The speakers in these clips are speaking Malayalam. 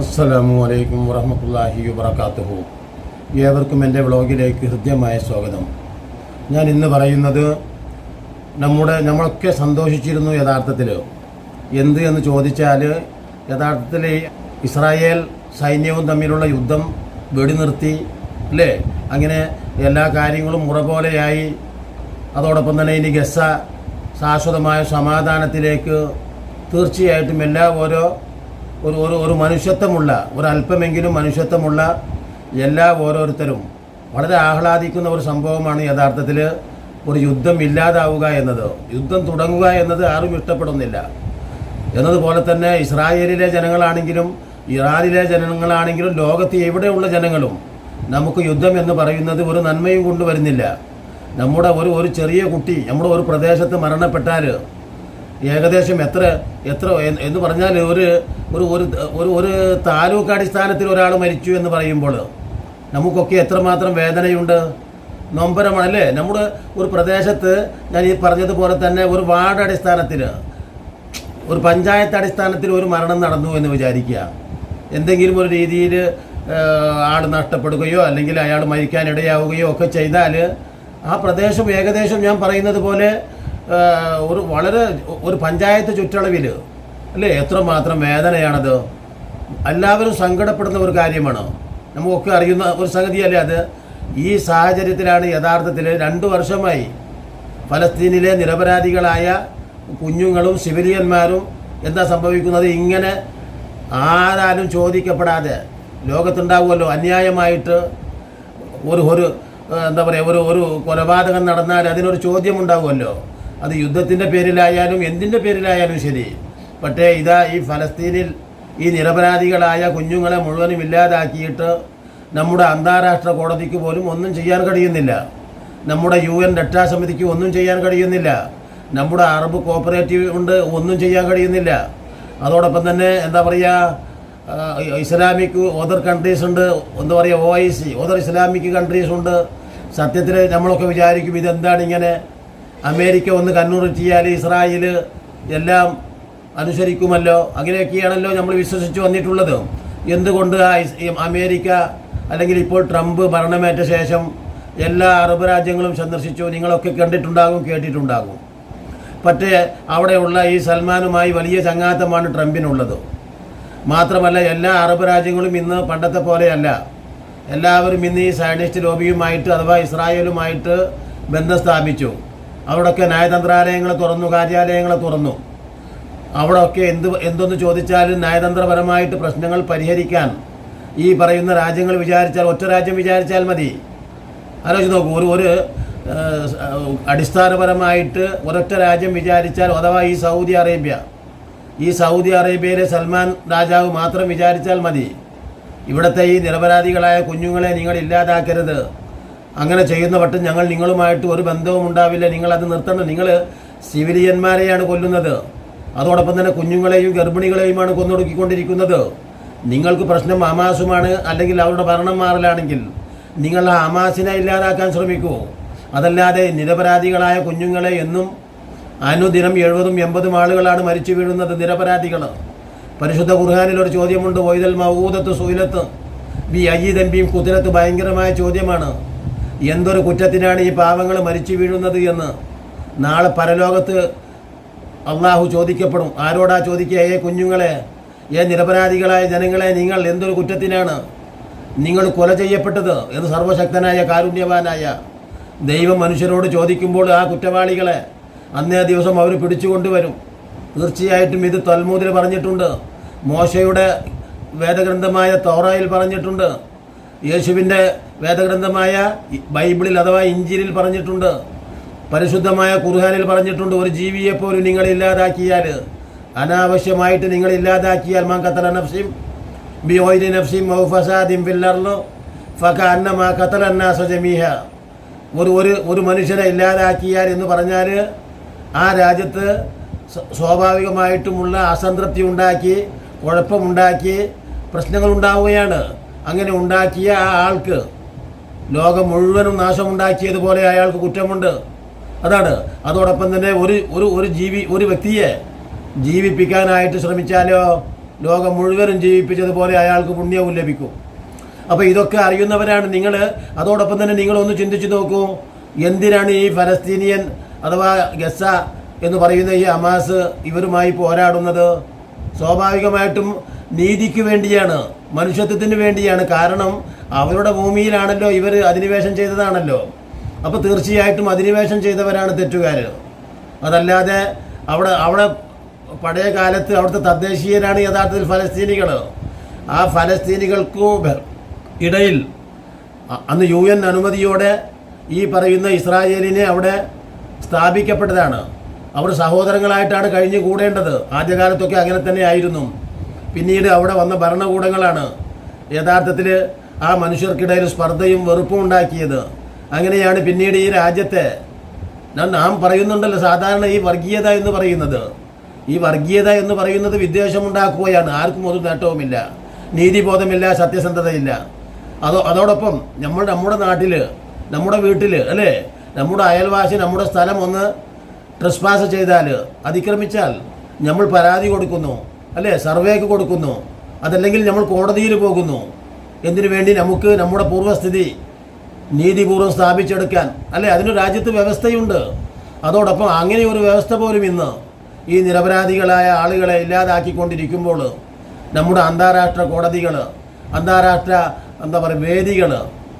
അസ്സലാമു അലൈക്കും വറഹമത്തല്ലാഹി വബർക്കാത്തുഹു ഏവർക്കും എന്റെ വ്ളോഗിലേക്ക് ഹൃദ്യമായ സ്വാഗതം. ഞാൻ ഇന്ന് പറയുന്നത് നമ്മുടെ നമ്മളൊക്കെ സന്തോഷിച്ചിരുന്നു യഥാർത്ഥത്തിൽ. എന്ത് എന്ന് ചോദിച്ചാൽ യഥാർത്ഥത്തിൽ ഇസ്രായേൽ സൈന്യവും തമ്മിലുള്ള യുദ്ധം വെടിനിർത്തി അല്ലേ? അങ്ങനെ എല്ലാ കാര്യങ്ങളും മുറ പോലെയായി അതോടൊപ്പം തന്നെ ഇനി ഗസ ശാശ്വതമായ സമാധാനത്തിലേക്ക് തീർച്ചയായിട്ടും എല്ലാ ഓരോ ഒരു ഒരു ഒരു മനുഷ്യത്വമുള്ള ഒരു അല്പമെങ്കിലും മനുഷ്യത്വമുള്ള എല്ലാ ഓരോരുത്തരും വളരെ ആഹ്ലാദിക്കുന്ന ഒരു സംഭവമാണ് യഥാർത്ഥത്തിൽ ഒരു യുദ്ധം ഇല്ലാതാവുക എന്നത്. യുദ്ധം തുടങ്ങുക എന്നത് ആരും ഇഷ്ടപ്പെടുന്നില്ല. എന്നതുപോലെ തന്നെ ഇസ്രായേലിലെ ജനങ്ങളാണെങ്കിലും ഇറാനിലെ ജനങ്ങളാണെങ്കിലും ലോകത്ത് എവിടെയുള്ള ജനങ്ങളും നമുക്ക് യുദ്ധം എന്ന് പറയുന്നത് ഒരു നന്മയും കൊണ്ടുവരുന്നില്ല. നമ്മുടെ ഒരു ഒരു ചെറിയ കുട്ടി നമ്മുടെ ഒരു പ്രദേശത്ത് മരണപ്പെട്ടാൽ ഏകദേശം എത്ര എത്ര എന്ന് പറഞ്ഞാൽ ഒരു ഒരു ഒരു ഒരു താലൂക്ക് അടിസ്ഥാനത്തിൽ ഒരാൾ മരിച്ചു എന്ന് പറയുമ്പോൾ നമുക്കൊക്കെ എത്രമാത്രം വേദനയുണ്ട്? നൊമ്പരമാണ് അല്ലേ നമ്മുടെ ഒരു പ്രദേശത്ത് ഞാൻ ഈ പറഞ്ഞതുപോലെ തന്നെ ഒരു വാർഡ് അടിസ്ഥാനത്തിൽ ഒരു പഞ്ചായത്ത് അടിസ്ഥാനത്തിൽ ഒരു മരണം നടന്നു എന്ന് വിചാരിക്കുക. എന്തെങ്കിലും ഒരു രീതിയിൽ ആൾ നഷ്ടപ്പെടുകയോ അല്ലെങ്കിൽ അയാൾ മരിക്കാൻ ഇടയാവുകയോ ഒക്കെ ചെയ്താൽ ആ പ്രദേശം ഏകദേശം ഞാൻ പറയുന്നത് പോലെ ഒരു വളരെ ഒരു പഞ്ചായത്ത് ചുറ്റളവിൽ അല്ലേ? എത്രമാത്രം വേദനയാണത്. എല്ലാവരും സങ്കടപ്പെടുന്ന ഒരു കാര്യമാണ്? നമുക്കൊക്കെ അറിയുന്ന ഒരു സംഗതിയല്ലേ അത്? ഈ സാഹചര്യത്തിലാണ് യഥാർത്ഥത്തിൽ രണ്ടു വർഷമായി ഫലസ്തീനിലെ നിരപരാധികളായ കുഞ്ഞുങ്ങളും സിവിലിയന്മാരും എന്താ സംഭവിക്കുന്നത്? ഇങ്ങനെ ആരാലും ചോദിക്കപ്പെടാതെ ലോകത്തുണ്ടാവുമല്ലോ. അന്യായമായിട്ട് ഒരു ഒരു എന്താ പറയുക ഒരു ഒരു കൊലപാതകം നടന്നാൽ അതിനൊരു ചോദ്യം ഉണ്ടാവുമല്ലോ അത് യുദ്ധത്തിന്റെ പേരിലായാലും എന്തിന്റെ പേരിലായാലും ശരി. പക്ഷേ ഇതാ ഈ ഫലസ്തീനിൽ ഈ നിരപരാധികളായ കുഞ്ഞുങ്ങളെ മുഴുവനും ഇല്ലാതാക്കിയിട്ട് നമ്മുടെ അന്താരാഷ്ട്ര കോടതിക്ക് പോലും ഒന്നും ചെയ്യാൻ കഴിയുന്നില്ല. നമ്മുടെ യു എൻ രക്ഷാസമിതിക്ക് ഒന്നും ചെയ്യാൻ കഴിയുന്നില്ല. നമ്മുടെ അറബ് കോപ്പറേറ്റീവ് ഉണ്ട് ഒന്നും ചെയ്യാൻ കഴിയുന്നില്ല. അതോടൊപ്പം തന്നെ എന്താ പറയുക ഇസ്ലാമിക് ഓദർ കൺട്രീസ് ഉണ്ട് എന്താ പറയുക O I C other Islamic countries ഉണ്ട്. സത്യത്തിൽ നമ്മളൊക്കെ വിചാരിക്കും ഇതെന്താണ് ഇങ്ങനെ? അമേരിക്ക ഒന്ന് കണ്ണൂർ ചെയ്യാൽ ഇസ്രായേൽ എല്ലാം അനുസരിക്കുമല്ലോ? അങ്ങനെയൊക്കെയാണല്ലോ നമ്മൾ വിശ്വസിച്ച് വന്നിട്ടുള്ളത്. എന്തുകൊണ്ട് അമേരിക്ക അല്ലെങ്കിൽ ഇപ്പോൾ ട്രംപ് ഭരണമേറ്റ ശേഷം എല്ലാ അറബ് രാജ്യങ്ങളും സന്ദർശിച്ചു നിങ്ങളൊക്കെ കണ്ടിട്ടുണ്ടാകും കേട്ടിട്ടുണ്ടാകും. പക്ഷേ അവിടെയുള്ള ഈ സൽമാനുമായി വലിയ ചങ്ങാത്തമാണ് ട്രംപിനുള്ളത്. മാത്രമല്ല എല്ലാ അറബ് രാജ്യങ്ങളും ഇന്ന് പണ്ടത്തെ പോലെയല്ല. എല്ലാവരും ഇന്ന് ഈ സയനിസ്റ്റ് ലോബിയുമായിട്ട് അഥവാ ഇസ്രായേലുമായിട്ട് ബന്ധം സ്ഥാപിച്ചു. അവിടെയൊക്കെ നയതന്ത്രാലയങ്ങൾ തുറന്നു കാര്യാലയങ്ങൾ തുറന്നു. അവിടെയൊക്കെ എന്ത് എന്തൊന്ന് ചോദിച്ചാലും നയതന്ത്രപരമായിട്ട് പ്രശ്നങ്ങൾ പരിഹരിക്കാൻ ഈ പറയുന്ന രാജ്യങ്ങൾ വിചാരിച്ചാൽ ഒറ്റ രാജ്യം വിചാരിച്ചാൽ മതി. ആലോചിച്ച് നോക്കൂ ഒരു ഒരു അടിസ്ഥാനപരമായിട്ട് ഒരൊറ്റ രാജ്യം വിചാരിച്ചാൽ അഥവാ ഈ സൗദി അറേബ്യ ഈ സൗദി അറേബ്യയിലെ സൽമാൻ രാജാവ് മാത്രം വിചാരിച്ചാൽ മതി. ഇവിടുത്തെ ഈ നിരപരാധികളായ കുഞ്ഞുങ്ങളെ നിങ്ങൾ ഇല്ലാതാക്കരുത്. അങ്ങനെ ചെയ്യുന്ന വട്ടം ഞങ്ങൾ നിങ്ങളുമായിട്ട് ഒരു ബന്ധവും ഉണ്ടാവില്ല. നിങ്ങളത് നിർത്തണം. നിങ്ങൾ സിവിലിയന്മാരെയാണ് കൊല്ലുന്നത്. അതോടൊപ്പം തന്നെ കുഞ്ഞുങ്ങളെയും ഗർഭിണികളെയുമാണ് കൊന്നൊടുക്കിക്കൊണ്ടിരിക്കുന്നത്. നിങ്ങൾക്ക് പ്രശ്നം ഹമാസുമാണ് അല്ലെങ്കിൽ അവരുടെ ഭരണം മാറലാണെങ്കിൽ നിങ്ങൾ ആ ഹമാസിനെ ഇല്ലാതാക്കാൻ ശ്രമിക്കൂ. അതല്ലാതെ നിരപരാധികളായ കുഞ്ഞുങ്ങളെ എന്നും അനുദിനം എഴുപതും എൺപതും ആളുകളാണ് മരിച്ചു വീഴുന്നത് നിരപരാധികൾ. പരിശുദ്ധ ഖുർഹാനിൽ ഒരു ചോദ്യമുണ്ട് വൈതൽ മൗദത്ത് സുയിലത്ത് ബി അജീദൻബിയും കുതിരത്ത് ഭയങ്കരമായ ചോദ്യമാണ്. എന്തൊരു കുറ്റത്തിനാണ് ഈ പാവങ്ങൾ മരിച്ചു വീഴുന്നത് എന്ന് നാളെ പരലോകത്ത് അള്ളാഹു ചോദിക്കപ്പെടും. ആരോടാ ചോദിക്കുക? ഏ കുഞ്ഞുങ്ങളെ ഏ നിരപരാധികളായ ജനങ്ങളെ നിങ്ങൾ എന്തൊരു കുറ്റത്തിനാണ് നിങ്ങൾ കൊല ചെയ്യപ്പെട്ടത് എന്ന് സർവശക്തനായ കാരുണ്യവാനായ ദൈവം മനുഷ്യരോട് ചോദിക്കുമ്പോൾ ആ കുറ്റവാളികളെ അന്നേ ദിവസം അവർ പിടിച്ചു കൊണ്ടുവരും തീർച്ചയായിട്ടും ഇത് തൽമൂതിൽ പറഞ്ഞിട്ടുണ്ട്. മോശയുടെ വേദഗ്രന്ഥമായ തോറയിൽ പറഞ്ഞിട്ടുണ്ട്. യേശുവിന്റെ വേദഗ്രന്ഥമായ ബൈബിളിൽ അഥവാ ഇഞ്ചിലിൽ പറഞ്ഞിട്ടുണ്ട്. പരിശുദ്ധമായ ഖുർഹാനിൽ പറഞ്ഞിട്ടുണ്ട് ഒരു ജീവിയെ പോലും നിങ്ങൾ ഇല്ലാതാക്കിയാൽ അനാവശ്യമായിട്ട് നിങ്ങൾ ഇല്ലാതാക്കിയാൽ മാ കത്തല നഫ്സിം ബി ഓയിലി നഫ്സിം ഔ ഫസാദിം ഫില്ലർലോ ഫക അന്നമാ കത്തല അന്നാസ ജമീഹ. ഒരു ഒരു ഒരു മനുഷ്യനെ ഇല്ലാതാക്കിയാൽ എന്ന് പറഞ്ഞാൽ ആ രാജ്യത്ത് സ്വ- സ്വാഭാവികമായിട്ടുമുള്ള അസംതൃപ്തി ഉണ്ടാക്കി കുഴപ്പമുണ്ടാക്കി പ്രശ്നങ്ങൾ ഉണ്ടാവുകയാണ് അങ്ങനെ ഉണ്ടാക്കിയ ആ ആൾക്ക് ലോകം മുഴുവനും നാശമുണ്ടാക്കിയതുപോലെ അയാൾക്ക് കുറ്റമുണ്ട്. അതാണ്. അതോടൊപ്പം തന്നെ ഒരു ഒരു ഒരു ജീവി ഒരു വ്യക്തിയെ ജീവിപ്പിക്കാനായിട്ട് ശ്രമിച്ചാലോ ലോകം മുഴുവനും ജീവിപ്പിച്ചതുപോലെ അയാൾക്ക് പുണ്യവും ലഭിക്കും. അപ്പോൾ ഇതൊക്കെ അറിയുന്നവരാണ് നിങ്ങൾ അതോടൊപ്പം തന്നെ നിങ്ങളൊന്ന് ചിന്തിച്ചു നോക്കൂ. എന്തിനാണ് ഈ ഫലസ്തീനിയൻ അഥവാ ഗസ എന്ന് പറയുന്ന ഈ അമാസ് ഇവരുമായി പോരാടുന്നത്? സ്വാഭാവികമായിട്ടും നീതിക്ക് വേണ്ടിയാണ് മനുഷ്യത്വത്തിന് വേണ്ടിയാണ്. കാരണം അവരുടെ ഭൂമിയിലാണല്ലോ ഇവർ അധിനിവേശം ചെയ്തതാണല്ലോ. അപ്പോൾ തീർച്ചയായിട്ടും അധിനിവേശം ചെയ്തവരാണ് തെറ്റുകാർ അതല്ലാതെ അവിടെ അവിടെ പഴയ കാലത്ത് അവിടുത്തെ തദ്ദേശീയരാണ് യഥാർത്ഥത്തിൽ ഫലസ്തീനികൾ ആ ഫലസ്തീനികൾക്കു ഇടയിൽ അന്ന് യു എൻ അനുമതിയോടെ ഈ പറയുന്ന ഇസ്രായേലിനെ അവിടെ സ്ഥാപിക്കപ്പെട്ടതാണ്. അവർ സഹോദരങ്ങളായിട്ടാണ് കഴിഞ്ഞു കൂടേണ്ടത്. ആദ്യകാലത്തൊക്കെ അങ്ങനെ തന്നെ ആയിരുന്നു. പിന്നീട് അവിടെ വന്ന ഭരണകൂടങ്ങളാണ്. യഥാർത്ഥത്തിൽ ആ മനുഷ്യർക്കിടയിൽ സ്പർദ്ധയും വെറുപ്പും ഉണ്ടാക്കിയത്. അങ്ങനെയാണ് പിന്നീട് ഈ രാജ്യത്തെ നാം പറയുന്നുണ്ടല്ലോ സാധാരണ ഈ വർഗീയത എന്ന് പറയുന്നത്. ഈ വർഗീയത എന്ന് പറയുന്നത് വിദ്വേഷമുണ്ടാക്കുകയാണ്. ആർക്കും ഒരു നേട്ടവുമില്ല. നീതിബോധമില്ല സത്യസന്ധതയില്ല. അതോ അതോടൊപ്പം നമ്മൾ നമ്മുടെ നാട്ടിൽ നമ്മുടെ വീട്ടിൽ അല്ലേ? നമ്മുടെ അയൽവാസി നമ്മുടെ സ്ഥലം ഒന്ന് ട്രസ്പാസ് ചെയ്താൽ അതിക്രമിച്ചാൽ നമ്മൾ പരാതി കൊടുക്കുന്നു. അല്ലേ? സർവേക്ക് കൊടുക്കുന്നു. അതല്ലെങ്കിൽ നമ്മൾ കോടതിയിൽ പോകുന്നു. എന്തിനു വേണ്ടി നമുക്ക് നമ്മുടെ പൂർവസ്ഥിതി നീതിപൂർവം സ്ഥാപിച്ചെടുക്കാൻ? അല്ലേ? അതിന് രാജ്യത്ത് വ്യവസ്ഥയുണ്ട്. അതോടൊപ്പം അങ്ങനെ ഒരു വ്യവസ്ഥ പോലും ഇന്ന് ഈ നിരപരാധികളായ ആളുകളെ ഇല്ലാതാക്കിക്കൊണ്ടിരിക്കുമ്പോൾ നമ്മുടെ അന്താരാഷ്ട്ര കോടതികൾ അന്താരാഷ്ട്ര എന്താ പറയുക വേദികൾ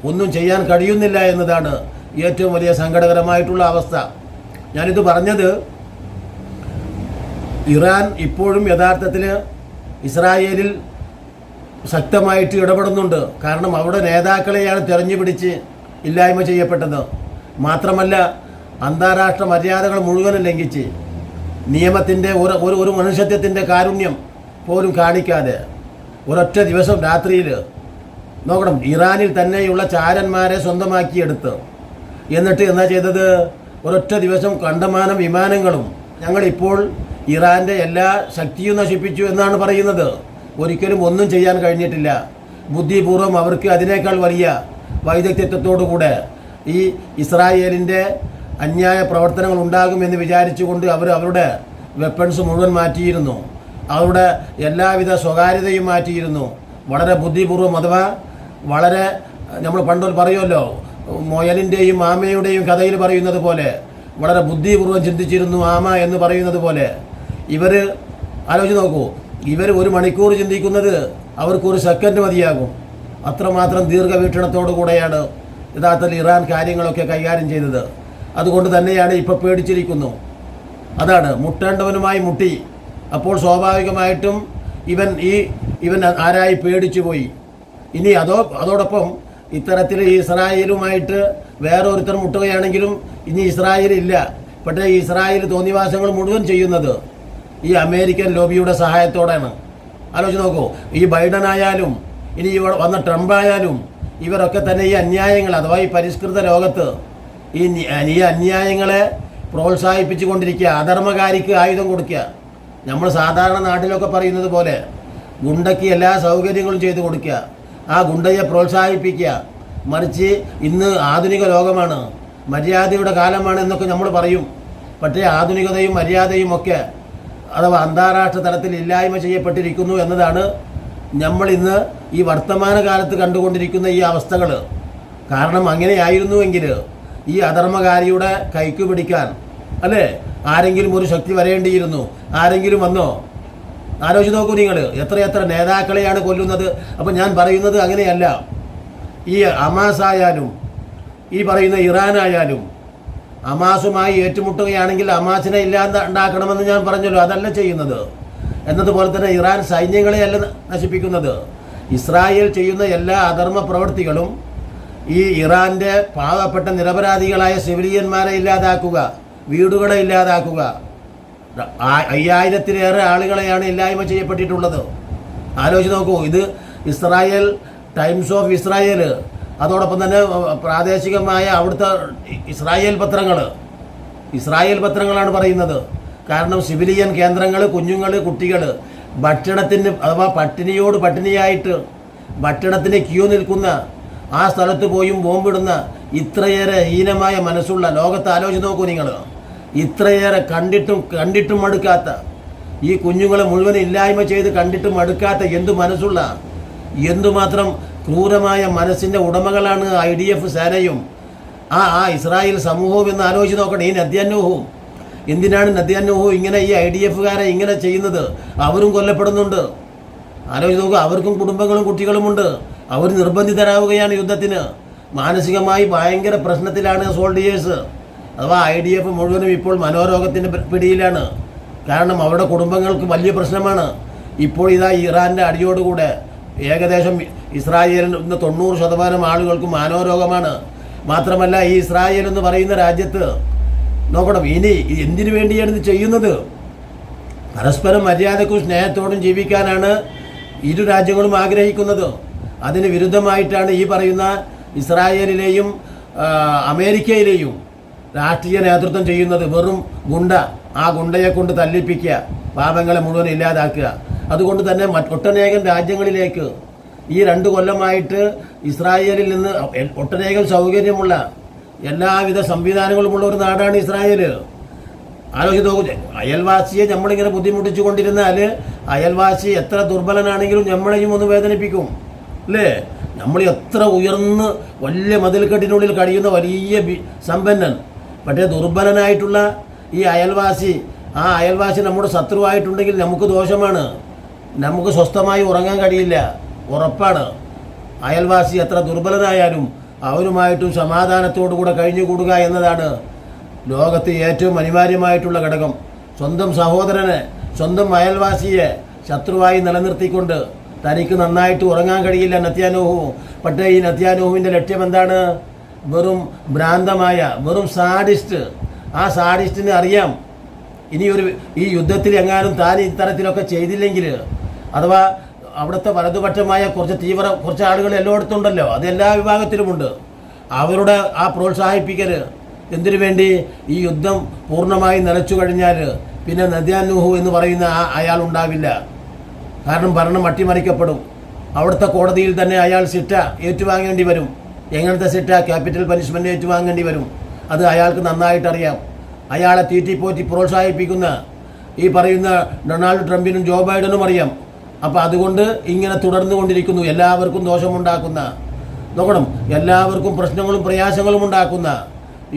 ഒന്നും ചെയ്യാൻ കഴിയുന്നില്ല എന്നതാണ് ഏറ്റവും വലിയ സങ്കടകരമായിട്ടുള്ള അവസ്ഥ. ഞാനിത് പറഞ്ഞത് ഇറാൻ ഇപ്പോഴും യഥാർത്ഥത്തിൽ ഇസ്രായേലിൽ ശക്തമായിട്ട് ഇടപെടുന്നുണ്ട്. കാരണം അവിടെ നേതാക്കളെയാണ് തെരഞ്ഞു പിടിച്ച് ഇല്ലായ്മ ചെയ്യപ്പെട്ടത്. മാത്രമല്ല അന്താരാഷ്ട്ര മര്യാദകൾ മുഴുവനും ലംഘിച്ച് നിയമത്തിന്റെ ഒരു ഒരു ഒരു മനുഷ്യത്വത്തിന്റെ കാരുണ്യം പോലും കാണിക്കാതെ ഒരൊറ്റ ദിവസം രാത്രിയിൽ നോക്കണം ഇറാനിൽ തന്നെയുള്ള ചാരന്മാരെ സ്വന്തമാക്കിയെടുത്ത് എന്നിട്ട് എന്താ ചെയ്തത്? ഒരൊറ്റ ദിവസം കണ്ടമാനം വിമാനങ്ങളും ഞങ്ങളിപ്പോൾ ഇറാന്റെ എല്ലാ ശക്തിയും നശിപ്പിച്ചു എന്നാണ് പറയുന്നത്. ഒരിക്കലും ഒന്നും ചെയ്യാൻ കഴിഞ്ഞിട്ടില്ല. ബുദ്ധിപൂർവം അവർക്ക് അതിനേക്കാൾ വലിയ വൈദഗ്ധ്യത്വത്തോടുകൂടെ ഈ ഇസ്രായേലിന്റെ അന്യായ പ്രവർത്തനങ്ങൾ ഉണ്ടാകുമെന്ന് വിചാരിച്ചുകൊണ്ട് അവർ അവരുടെ വെപ്പൺസ് മുഴുവൻ മാറ്റിയിരുന്നു. അവരുടെ എല്ലാവിധ സ്വകാര്യതയും മാറ്റിയിരുന്നു. വളരെ ബുദ്ധിപൂർവം അഥവാ വളരെ നമ്മൾ പണ്ടൊരു പറയുമല്ലോ മൊയലിന്റെയും ആമയുടെയും കഥയിൽ പറയുന്നത് പോലെ വളരെ ബുദ്ധിപൂർവം ചിന്തിച്ചിരുന്നു ആമ എന്ന് പറയുന്നത് പോലെ. ഇവർ ആലോചിച്ച് നോക്കൂ ഇവർ ഒരു മണിക്കൂർ ചിന്തിക്കുന്നത് അവർക്ക് ഒരു സെക്കൻഡ് മതിയാകും. അത്രമാത്രം ദീർഘവീക്ഷണത്തോടു കൂടെയാണ് യഥാർത്ഥത്തിൽ ഇറാൻ കാര്യങ്ങളൊക്കെ കൈകാര്യം ചെയ്തത്. അതുകൊണ്ട് തന്നെയാണ് ഇപ്പോൾ പേടിച്ചിരിക്കുന്നു. അതാണ് മുട്ടേണ്ടവനുമായി മുട്ടി. അപ്പോൾ സ്വാഭാവികമായിട്ടും ഇവൻ ഈ ഇവൻ ആരായി പേടിച്ചു പോയി. ഇനി അതോ അതോടൊപ്പം ഇത്തരത്തിൽ ഇസ്രായേലുമായിട്ട് വേറെ ഒരുത്തർ മുട്ടുകയാണെങ്കിലും ഇനി ഇസ്രായേൽ ഇല്ല പക്ഷേ ഇസ്രായേൽ തോന്നിവാസങ്ങൾ മുഴുവൻ ചെയ്യുന്നത് ഈ അമേരിക്കൻ ലോബിയുടെ സഹായത്തോടെയാണ്. ആലോചിച്ച് നോക്കൂ ഈ ബൈഡൻ ആയാലും ഇനി ഇവിടെ വന്ന ട്രംപ് ആയാലും ഇവരൊക്കെ തന്നെ ഈ അന്യായങ്ങൾ അഥവാ ഈ പരിഷ്കൃത ലോകത്ത് ഈ ഈ അന്യായങ്ങളെ പ്രോത്സാഹിപ്പിച്ചു കൊണ്ടിരിക്കുക അധർമ്മകാരിക്ക് ആയുധം കൊടുക്കുക. നമ്മൾ സാധാരണ നാട്ടിലൊക്കെ പറയുന്നത് പോലെ ഗുണ്ടയ്ക്ക് എല്ലാ സൗകര്യങ്ങളും ചെയ്തു കൊടുക്കുക ആ ഗുണ്ടയെ പ്രോത്സാഹിപ്പിക്കുക. മറിച്ച് ഇന്ന് ആധുനിക ലോകമാണ് മര്യാദയുടെ കാലമാണ് എന്നൊക്കെ നമ്മൾ പറയും. പക്ഷേ ആധുനികതയും മര്യാദയും ഒക്കെ അഥവാ അന്താരാഷ്ട്ര തലത്തിൽ ഇല്ലായ്മ ചെയ്യപ്പെട്ടിരിക്കുന്നു എന്നതാണ് നമ്മൾ ഇന്ന് ഈ വർത്തമാന കാലത്ത് കണ്ടുകൊണ്ടിരിക്കുന്ന ഈ അവസ്ഥകൾ. കാരണം അങ്ങനെയായിരുന്നുവെങ്കിൽ ഈ അധർമ്മകാരിയുടെ കൈക്ക് പിടിക്കാൻ അല്ലേ? ആരെങ്കിലും ഒരു ശക്തി വരേണ്ടിയിരുന്നു. ആരെങ്കിലും വന്നോ? ആലോചിച്ച് നോക്കൂ നിങ്ങൾ. എത്രയെത്ര നേതാക്കളെയാണ് കൊല്ലുന്നത്? അപ്പം ഞാൻ പറയുന്നത് അങ്ങനെയല്ല. ഈ അമാസ് ആയാലും ഈ പറയുന്ന ഇറാനായാലും അമാസുമായി ഏറ്റുമുട്ടുകയാണെങ്കിൽ അമാസിനെ ഇല്ലാതെ ഉണ്ടാക്കണമെന്ന് ഞാൻ പറഞ്ഞല്ലോ അതല്ല ചെയ്യുന്നത്. എന്നതുപോലെ തന്നെ ഇറാൻ സൈന്യങ്ങളെയല്ല നശിപ്പിക്കുന്നത്. ഇസ്രായേൽ ചെയ്യുന്ന എല്ലാ അധർമ്മ പ്രവൃത്തികളും ഈ ഇറാന്റെ പാവപ്പെട്ട നിരപരാധികളായ സിവിലിയന്മാരെ ഇല്ലാതാക്കുക വീടുകളെ ഇല്ലാതാക്കുക. അയ്യായിരത്തിലേറെ ആളുകളെയാണ് ഇല്ലായ്മ ചെയ്യപ്പെട്ടിട്ടുള്ളത്. ആലോചിച്ച് നോക്കൂ ഇത് ഇസ്രായേൽ ടൈംസ് ഓഫ് ഇസ്രായേൽ അതോടൊപ്പം തന്നെ പ്രാദേശികമായ അവിടുത്തെ ഇസ്രായേൽ പത്രങ്ങൾ ഇസ്രായേൽ പത്രങ്ങളാണ് പറയുന്നത്. കാരണം സിവിലിയൻ കേന്ദ്രങ്ങൾ കുഞ്ഞുങ്ങൾ കുട്ടികൾ ഭക്ഷണത്തിന് അഥവാ പട്ടിണിയോട് പട്ടിണിയായിട്ട് ഭക്ഷണത്തിന് ക്യൂ നിൽക്കുന്ന ആ സ്ഥലത്ത് പോയും ബോംബിടുന്ന ഇത്രയേറെ ഹീനമായ മനസ്സുള്ള ലോകത്ത് ആലോചിച്ച് നോക്കൂ നിങ്ങൾ ഇത്രയേറെ കണ്ടിട്ടും കണ്ടിട്ടും മടുക്കാത്ത ഈ കുഞ്ഞുങ്ങളെ മുഴുവൻ ഇല്ലായ്മ ചെയ്ത് കണ്ടിട്ടും മടുക്കാത്ത എന്തു മനസ്സുള്ള എന്തുമാത്രം ക്രൂരമായ മനസ്സിന്റെ ഉടമകളാണ് ഐ ഡി എഫ് സേനയും. ആ ആ ഇസ്രായേൽ സമൂഹവും എന്ന് ആലോചിച്ച് നോക്കണം ഈ നദ്യാന്വഹവും എന്തിനാണ് നദ്യാന്വഹവും ഇങ്ങനെ ഈ ഐ ഡി എഫുകാരെ ഇങ്ങനെ ചെയ്യുന്നത്? അവരും കൊല്ലപ്പെടുന്നുണ്ട്. ആലോചിച്ച് നോക്കുക അവർക്കും കുടുംബങ്ങളും കുട്ടികളുമുണ്ട്. അവർ നിർബന്ധിതരാവുകയാണ് യുദ്ധത്തിന്. മാനസികമായി ഭയങ്കര പ്രശ്നത്തിലാണ് സോൾഡിയേഴ്സ്. അഥവാ ഐ ഡി എഫ് മുഴുവനും ഇപ്പോൾ മനോരോഗത്തിന്റെ പിടിയിലാണ്. കാരണം അവരുടെ കുടുംബങ്ങൾക്ക് വലിയ പ്രശ്നമാണ്. ഇപ്പോൾ ഇതാ ഇറാന്റെ അടിയോടുകൂടെ ഏകദേശം ഇസ്രായേലിന് തൊണ്ണൂറ് ശതമാനം ആളുകൾക്ക് മാനോരോഗമാണ് മാത്രമല്ല ഈ ഇസ്രായേൽ എന്ന് പറയുന്ന രാജ്യത്ത് നോക്കണം ഇനി എന്തിനു വേണ്ടിയാണ് ഇത് ചെയ്യുന്നത്? പരസ്പരം മര്യാദക്കും സ്നേഹത്തോടും ജീവിക്കാനാണ് ഇരു രാജ്യങ്ങളും ആഗ്രഹിക്കുന്നത്. അതിന് വിരുദ്ധമായിട്ടാണ് ഈ പറയുന്ന ഇസ്രായേലിലെയും അമേരിക്കയിലെയും രാഷ്ട്രീയ നേതൃത്വം ചെയ്യുന്നത്. വെറും ഗുണ്ട ആ ഗുണ്ടയെ കൊണ്ട് തല്ലിപ്പിക്കുക പാപങ്ങളെ മുഴുവൻ ഇല്ലാതാക്കുക. അതുകൊണ്ട് തന്നെ ഒട്ടനേകം രാജ്യങ്ങളിലേക്ക് ഈ രണ്ട് കൊല്ലമായിട്ട് ഇസ്രായേലിൽ നിന്ന് ഒട്ടനേകം സൗകര്യമുള്ള എല്ലാവിധ സംവിധാനങ്ങളുമുള്ള ഒരു നാടാണ് ഇസ്രായേൽ ആലോചിച്ച് നോക്കൂ അയൽവാസിയെ നമ്മളിങ്ങനെ ബുദ്ധിമുട്ടിച്ചു കൊണ്ടിരുന്നാൽ അയൽവാസി എത്ര ദുർബലനാണെങ്കിലും നമ്മളെയും ഒന്ന് വേദനിപ്പിക്കും അല്ലേ? നമ്മൾ എത്ര ഉയർന്ന് വലിയ മതിൽക്കെട്ടിനുള്ളിൽ കഴിയുന്ന വലിയ സമ്പന്നൻ. പക്ഷേ ദുർബലനായിട്ടുള്ള ഈ അയൽവാസി ആ അയൽവാസി നമ്മുടെ ശത്രുവായിട്ടുണ്ടെങ്കിൽ നമുക്ക് ദോഷമാണ്. നമുക്ക് സ്വസ്ഥമായി ഉറങ്ങാൻ കഴിയില്ല. ഉറപ്പാണ്. അയൽവാസി എത്ര ദുർബലരായാലും അവരുമായിട്ടും സമാധാനത്തോടു കൂടെ കഴിഞ്ഞുകൂടുക എന്നതാണ് ലോകത്ത് ഏറ്റവും അനിവാര്യമായിട്ടുള്ള ഘടകം. സ്വന്തം സഹോദരനെ സ്വന്തം അയൽവാസിയെ ശത്രുവായി നിലനിർത്തിക്കൊണ്ട് തനിക്ക് നന്നായിട്ട് ഉറങ്ങാൻ കഴിയില്ല നത്യാനോഹു. പക്ഷേ ഈ നത്യാനോഹുവിന്റെ ലക്ഷ്യം എന്താണ്? വെറും ഭ്രാന്തമായ വെറും സാഡിസ്റ്റ്. ആ സാഡിസ്റ്റിന് അറിയാം. ഇനി ഒരു ഈ യുദ്ധത്തിൽ എങ്ങാനും താൻ ഇത്തരത്തിലൊക്കെ ചെയ്തില്ലെങ്കിൽ അഥവാ അവിടുത്തെ വലതുപക്ഷമായ കുറച്ച് തീവ്ര കുറച്ച് ആളുകൾ എല്ലായിടത്തും ഉണ്ടല്ലോ അത് എല്ലാ വിഭാഗത്തിലുമുണ്ട്. അവരുടെ ആ പ്രോത്സാഹിപ്പിക്കൽ എന്തിനു വേണ്ടി? ഈ യുദ്ധം പൂർണമായി നിലച്ചു കഴിഞ്ഞാൽ പിന്നെ നദ്യാനുഹു എന്ന് പറയുന്ന ആ അയാൾ ഉണ്ടാവില്ല. കാരണം ഭരണം അട്ടിമറിക്കപ്പെടും. അവിടുത്തെ കോടതിയിൽ തന്നെ അയാൾ സിറ്റ ഏറ്റുവാങ്ങേണ്ടി വരും. എങ്ങനത്തെ സിറ്റ? ക്യാപിറ്റൽ പനിഷ്മെന്റ് ഏറ്റുവാങ്ങേണ്ടി വരും. അത് അയാൾക്ക് നന്നായിട്ടറിയാം. അയാളെ തീറ്റിപ്പോറ്റി പ്രോത്സാഹിപ്പിക്കുന്ന ഈ പറയുന്ന ഡൊണാൾഡ് ട്രംപിനും ജോ ബൈഡനും അറിയാം. അപ്പോൾ അതുകൊണ്ട് ഇങ്ങനെ തുടർന്നു കൊണ്ടിരിക്കുന്നു എല്ലാവർക്കും ദോഷമുണ്ടാക്കുന്ന നോക്കണം എല്ലാവർക്കും പ്രശ്നങ്ങളും പ്രയാസങ്ങളും ഉണ്ടാക്കുന്ന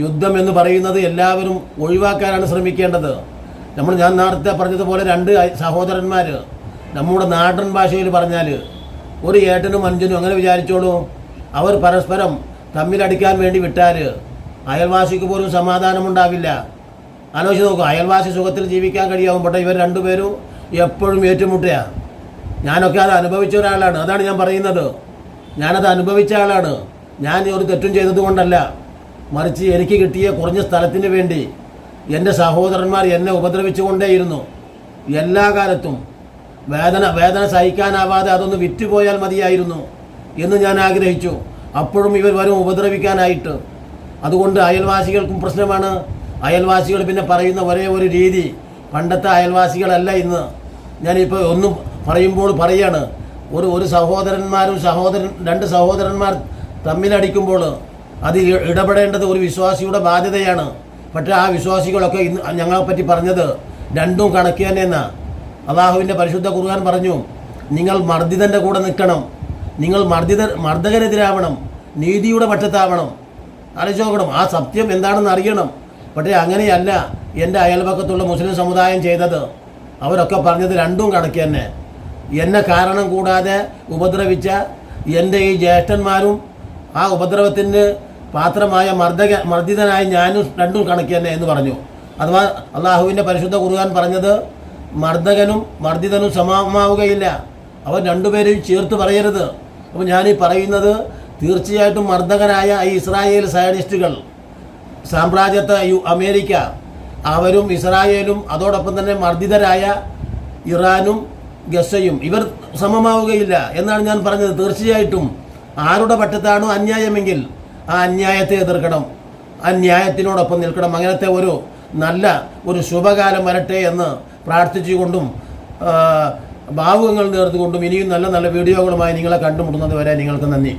യുദ്ധം എന്ന് പറയുന്നത് എല്ലാവരും ഒഴിവാക്കാനാണ് ശ്രമിക്കേണ്ടത്. നമ്മൾ ഞാൻ നേരത്തെ പറഞ്ഞതുപോലെ രണ്ട് സഹോദരന്മാർ നമ്മുടെ നാടൻ ഭാഷയിൽ പറഞ്ഞാൽ ഒരു ഏട്ടനും അഞ്ചനും അങ്ങനെ വിചാരിച്ചോളൂ. അവർ പരസ്പരം തമ്മിലടിക്കാൻ വേണ്ടി വിട്ടാൽ അയൽവാസിക്ക് പോലും സമാധാനമുണ്ടാവില്ല. ആലോചിച്ച് നോക്കൂ അയൽവാസി സുഖത്തിൽ ജീവിക്കാൻ കഴിയാവും പക്ഷേ ഇവർ രണ്ടുപേരും എപ്പോഴും ഏറ്റുമുട്ടുക. ഞാനൊക്കെ അത് അനുഭവിച്ച ഒരാളാണ്. അതാണ് ഞാൻ പറയുന്നത്. ഞാനത് അനുഭവിച്ച ആളാണ്. ഞാൻ ഒരു തെറ്റും ചെയ്തതുകൊണ്ടല്ല മറിച്ച് എനിക്ക് കിട്ടിയ കുറഞ്ഞ സ്ഥലത്തിന് വേണ്ടി എന്റെ സഹോദരന്മാർ എന്നെ ഉപദ്രവിച്ചുകൊണ്ടേയിരുന്നു. എല്ലാ കാലത്തും വേദന വേദന സഹിക്കാനാവാതെ അതൊന്ന് വിറ്റുപോയാൽ മതിയായിരുന്നു എന്ന് ഞാൻ ആഗ്രഹിച്ചു. അപ്പോഴും ഇവർ വരും ഉപദ്രവിക്കാനായിട്ട്. അതുകൊണ്ട് അയൽവാസികൾക്കും പ്രശ്നമാണ്. അയൽവാസികൾ പിന്നെ പറയുന്ന ഒരേ ഒരു രീതി. പണ്ടത്തെ അയൽവാസികളല്ല ഇന്ന്. ഞാനിപ്പോൾ ഒന്നും പറയുമ്പോൾ പറയാണ് ഒരു ഒരു സഹോദരന്മാരും സഹോദരൻ രണ്ട് സഹോദരന്മാർ തമ്മിലടിക്കുമ്പോൾ അത് ഇടപെടേണ്ടത് ഒരു വിശ്വാസിയുടെ ബാധ്യതയാണ്. പക്ഷേ ആ വിശ്വാസികളൊക്കെ ഇന്ന് ഞങ്ങളെപ്പറ്റി പറഞ്ഞത് രണ്ടും കണക്ക് തന്നെ എന്നാ അള്ളാഹുവിന്റെ പരിശുദ്ധ ഖുർആൻ പറഞ്ഞു നിങ്ങൾ മർദ്ദിതന്റെ കൂടെ നിൽക്കണം. നിങ്ങൾ മർദ്ദിത മർദ്ദകനെതിരാവണം. നീതിയുടെ പക്ഷത്താവണം. ആലോചിച്ച് നോക്കണം ആ സത്യം എന്താണെന്ന് അറിയണം. പക്ഷേ അങ്ങനെയല്ല എന്റെ അയൽപക്കത്തുള്ള മുസ്ലിം സമുദായം ചെയ്തത്. അവരൊക്കെ പറഞ്ഞത് രണ്ടും കണക്ക് തന്നെ. എന്നെ കാരണം കൂടാതെ ഉപദ്രവിച്ച എന്റെ ഈ ജ്യേഷ്ഠന്മാരും ആ ഉപദ്രവത്തിന് പാത്രമായ മർദ്ദക മർദ്ദിതനായ ഞാനും രണ്ടും കണക്ക് തന്നെ എന്ന് പറഞ്ഞു. അഥവാ അള്ളാഹുവിന്റെ പരിശുദ്ധ കുറുകാൻ പറഞ്ഞത് മർദ്ദകനും മർദ്ദിതനും സമമാവുകയില്ല. അവർ രണ്ടുപേരെയും ചേർത്ത് പറയരുത്. അപ്പോൾ ഈ പറയുന്നത് തീർച്ചയായിട്ടും മർദ്ദകനായ ഈ ഇസ്രായേൽ സയനിസ്റ്റുകൾ സാമ്രാജ്യത്തെ യു അമേരിക്ക അവരും ഇസ്രായേലും അതോടൊപ്പം തന്നെ മർദ്ദിതരായ ഇറാനും ഗസയും ഇവർ സമമാവുകയില്ല എന്നാണ് ഞാൻ പറഞ്ഞത്. തീർച്ചയായിട്ടും ആരുടെ പറ്റത്താണോ അന്യായമെങ്കിൽ ആ അന്യായത്തെ എതിർക്കണം. അന്യായത്തിനോടൊപ്പം ന്യായത്തിനോടൊപ്പം നിൽക്കണം. അങ്ങനത്തെ ഒരു നല്ല ഒരു ശുഭകാലം വരട്ടെ എന്ന് പ്രാർത്ഥിച്ചുകൊണ്ടും ഭാവുകങ്ങൾ നേർന്നുകൊണ്ടും ഇനിയും നല്ല നല്ല വീഡിയോകളുമായി നിങ്ങളെ കണ്ടുമുട്ടുന്നത് വരെ നിങ്ങൾക്ക് നന്ദി.